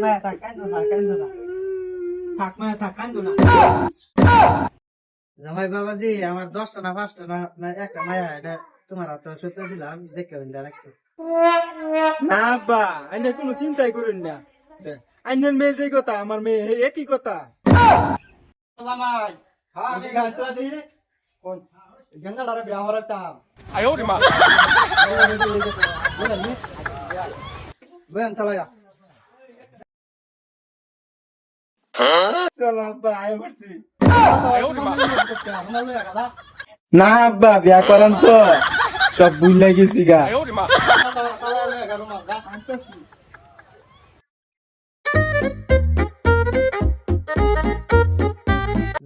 মায়া থাক কান্দো না কান্দো না থাক মায়া থাক কান্দো না জামাই বাবাজি আমার দশটা না পাঁচটা না না একটা মায়া এটা তোমার হাতে সত্য দিলাম দেখে রাখতে না আইনে কোনো চিন্তাই করুন না। আইনের মেয়ে যে কথা আমার মেয়ে হে একই কথা। জামাই। হ্যাঁ না আব্বা বিয়া তো। সব গা।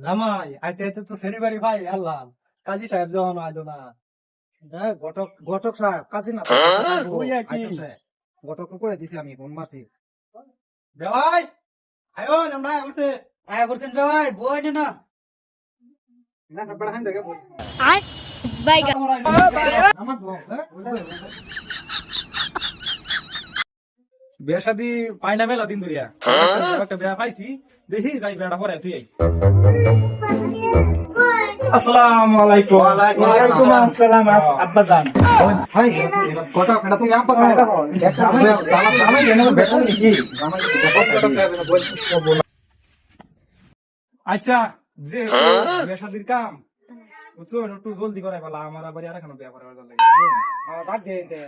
জামাই আইতে আইতে তো সেরি বাড়ি ভাই হ্যাঁ আল্লাহ কাজী সাহেব যখন আইলো না হ্যাঁ, ঘটক ঘটক সাহেব কাজী না ঘটক করে দিছি আমি ফোন মারছি আয়ো আমরা উঠে। আয় বলছেন ভাই বই নে। না না বড় হান দেখে বই I Baiga. আমার বিয়া শাদি পাই না মেলা দিন ধরিয়া। একটা বিয়া পাইছি দেখি যাই বেড়া পরে তুই আই। আসসালামু আলাইকুম। আসসালাম। আস- আচ্ছা যে বিয়া শাদির কাম বুঝছ একটু জলদি করাই বলা আমার আবার আর এখনও বিয়া করার লাগে। ডাক দে দে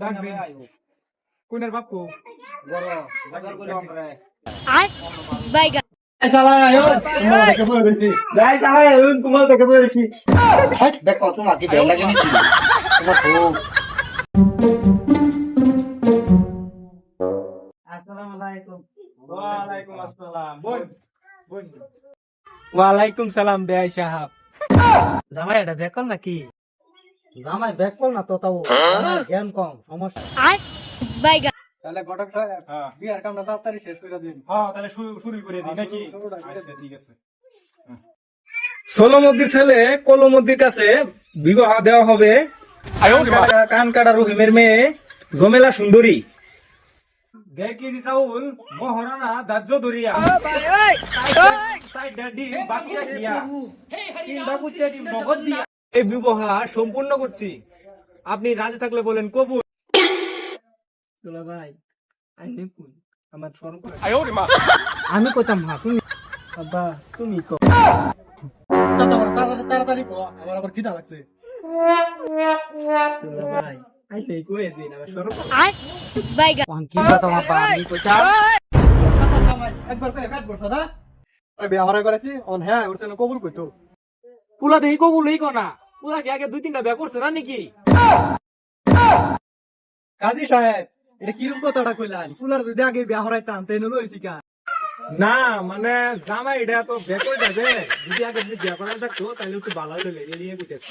ডাক কোনের বাপু বড় বাজার তোমার দেখে বলেছি দেখো তোমার কি বেলা লাগে ষোলো খুব ওয়ালাইকুম সালাম বেয়াই সাহাব। জামাই এটা বেকল নাকি? জামাই বেকল না তো তাও। হ্যাঁ? জ্ঞান কম সমস্যা। তাহলে সাহেব হ্যাঁ। বিয়ার তাড়াতাড়ি শেষ করে দিন। হ্যাঁ তাহলে শুরু করে হ্যাঁ, আচ্ছা, দিন নাকি? আচ্ছা ঠিক আছে। ছেলে কাছে বিবাহ দেওয়া হবে। কান কাটা রহিমের মেয়ে। জমেলা সুন্দরী দরিয়া এই সম্পূর্ণ করছি আপনি রাজি থাকলে বলেন কবু। ভাই আমার আমি কইতাম হা তুমি। বাবা তুমি কো। তাড়াতাড়ি কো। আমার আবার খিদা লাগছে। হ্যাঁ? ওর সেন কবুল কইতো। পুলা দেই কবুল এই কোনা পুলা আগে দুই তিনটা বিয়া করছে না নাকি? কাজী সাহেব এটা কিরম কথাটা কইলাম পুলার যদি আগে বিয়া হরাইতাম তাই নলো হইছি না মানে জামাই এটা তো বিয়া করে যাবে যদি আগে যদি বিয়া করা থাকতো তাহলে একটু ভালো রেডিয়ে কইতেছে।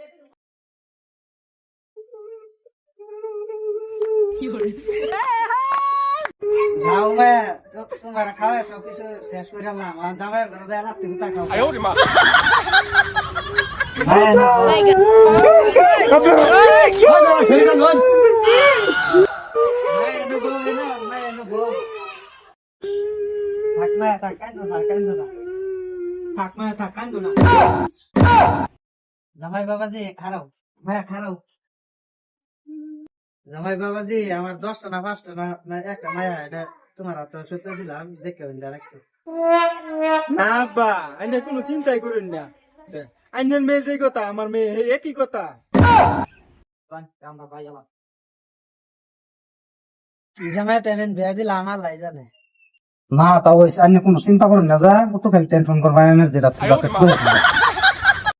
যাও মা তোমার খাওয়া সবকিছু শেষ করে মা আমার জামাই ঘরে যায় না তুমি তা খাও থাক না থাক কান্দো না কান্দো না। থাক না থাক কান্দো না। বাবা যে খারাপ ভাইয়া খারাপ জামাই বাবাজি আমার দশটা না পাঁচটা না একটা মায়া এটা তোমার হাতে দিলাম দেখে না বা আইনে কোনো চিন্তাই না। আইনের মেয়ে যে কথা আমার মেয়ে একই কথা। বেয়া দিলা কোনো চিন্তা করেন না যা তো খালি টেনশন করবা যেটা